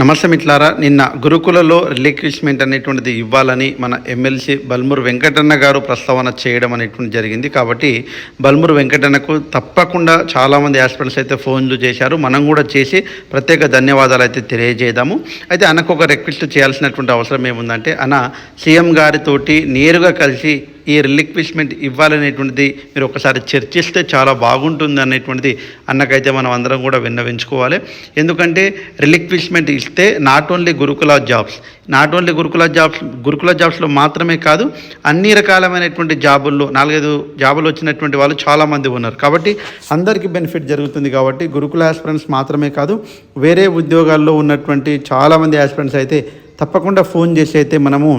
నమస్తే మిట్లారా నిన్న గురుకులలో రిలీక్విష్మెంట్ అనేటువంటిది ఇవ్వాలని మన ఎమ్మెల్సీ బల్మూరు వెంకటన్న గారు ప్రస్తావన చేయడం అనేటువంటి జరిగింది. కాబట్టి బల్మూరు వెంకటన్నకు తప్పకుండా చాలామంది హాస్పిటల్స్ అయితే ఫోన్లు చేశారు. మనం కూడా చేసి ప్రత్యేక ధన్యవాదాలు అయితే తెలియజేద్దాము. అయితే అనకు ఒక రిక్వెస్ట్ చేయాల్సినటువంటి అవసరం ఏముందంటే అన్న సీఎం గారితోటి నేరుగా కలిసి ఈ రిలిక్విష్మెంట్ ఇవ్వాలనేటువంటిది మీరు ఒకసారి చర్చిస్తే చాలా బాగుంటుంది అనేటువంటిది అన్నకైతే మనం అందరం కూడా విన్నవించుకోవాలి. ఎందుకంటే రిలిక్విష్మెంట్ ఇస్తే not only Gurukula jobs not only Gurukula jobs Gurukula జాబ్స్లో మాత్రమే కాదు అన్ని రకాలమైనటువంటి జాబుల్లో నాలుగైదు జాబులు వచ్చినటువంటి వాళ్ళు చాలామంది ఉన్నారు. కాబట్టి అందరికీ బెనిఫిట్ జరుగుతుంది కాబట్టి గురుకుల ఆస్పిరెంట్స్ మాత్రమే కాదు వేరే ఉద్యోగాల్లో ఉన్నటువంటి చాలామంది ఆస్పిరెంట్స్ అయితే తప్పకుండా ఫోన్ చేసి అయితే మనము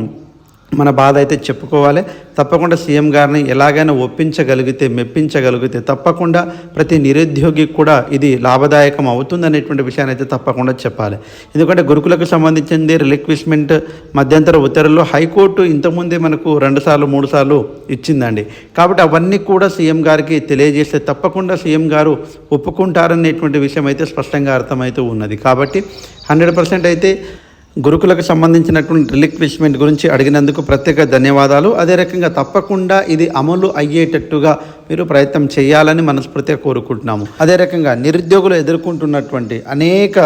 మన బాధ అయితే చెప్పుకోవాలి. తప్పకుండా సీఎం గారిని ఎలాగైనా ఒప్పించగలిగితే మెప్పించగలిగితే తప్పకుండా ప్రతి నిరుద్యోగికి కూడా ఇది లాభదాయకం అవుతుంది అనేటువంటి విషయాన్ని అయితే తప్పకుండా చెప్పాలి. ఎందుకంటే గురుకులకు సంబంధించింది రిలిక్విష్మెంట్ మధ్యంతర ఉత్తర్వుల్లో హైకోర్టు ఇంతకుముందే మనకు రెండుసార్లు మూడు సార్లు ఇచ్చిందండి. కాబట్టి అవన్నీ కూడా సీఎం గారికి తెలియజేస్తే తప్పకుండా సీఎం గారు ఒప్పుకుంటారనేటువంటి విషయం అయితే స్పష్టంగా అర్థమవుతూ ఉన్నది. కాబట్టి హండ్రెడ్ పర్సెంట్ అయితే గురుకులకు సంబంధించినటువంటి రిలిక్విష్మెంట్ గురించి అడిగినందుకు ప్రత్యేక ధన్యవాదాలు. అదే రకంగా తప్పకుండా ఇది అమలు అయ్యేటట్టుగా మీరు ప్రయత్నం చేయాలని మనస్ఫూర్తిగా కోరుకుంటున్నాము. అదే రకంగా నిరుద్యోగులు ఎదుర్కొంటున్నటువంటి అనేక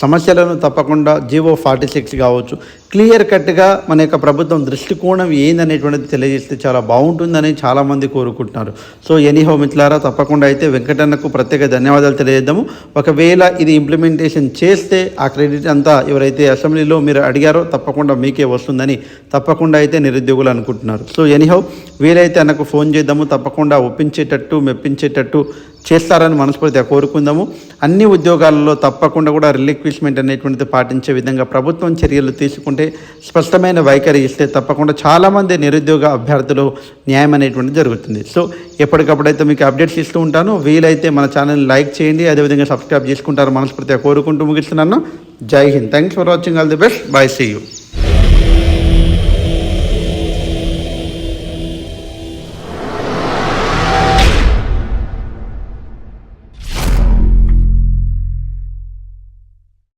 సమస్యలను తప్పకుండా జీవో ఫార్టీ సిక్స్ కావచ్చు. క్లియర్ కట్గా మన యొక్క ప్రభుత్వం దృష్టికోణం ఏందనేటువంటిది తెలియజేస్తే చాలా బాగుంటుందని చాలామంది కోరుకుంటున్నారు. సో ఎనీహో మిత్రులారా తప్పకుండా అయితే వెంకటన్నకు ప్రత్యేక ధన్యవాదాలు తెలియజేద్దాము. ఒకవేళ ఇది ఇంప్లిమెంటేషన్ చేస్తే ఆ క్రెడిట్ అంతా ఎవరైతే అసెంబ్లీలో మీరు అడిగారో తప్పకుండా మీకే వస్తుందని తప్పకుండా అయితే నిరుద్యోగులు అనుకుంటున్నారు. సో ఎనీహౌ వీలైతే అన్నకు ఫోన్ చేద్దాము. తప్పకుండా ఒప్పించేటట్టు మెప్పించేటట్టు చేస్తారని మనస్ఫూర్తిగా కోరుకుందాము. అన్ని ఉద్యోగాలలో తప్పకుండా కూడా రిలీక్ రిలిక్విష్మెంట్ అనేటువంటిది పాటించే విధంగా ప్రభుత్వం చర్యలు తీసుకుంటే స్పష్టమైన వైఖరి ఇస్తే తప్పకుండా చాలామంది నిరుద్యోగ అభ్యర్థులు న్యాయం అనేటువంటిది జరుగుతుంది. సో ఎప్పటికప్పుడైతే మీకు అప్డేట్స్ ఇస్తూ ఉంటాను వీలైతే మన ఛానల్ని లైక్ చేయండి అదేవిధంగా సబ్స్క్రైబ్ చేసుకుంటారు మనస్ఫూర్తిగా కోరుకుంటూ ముగిస్తున్నాను. జై Hind. Thanks for watching all the best bye see you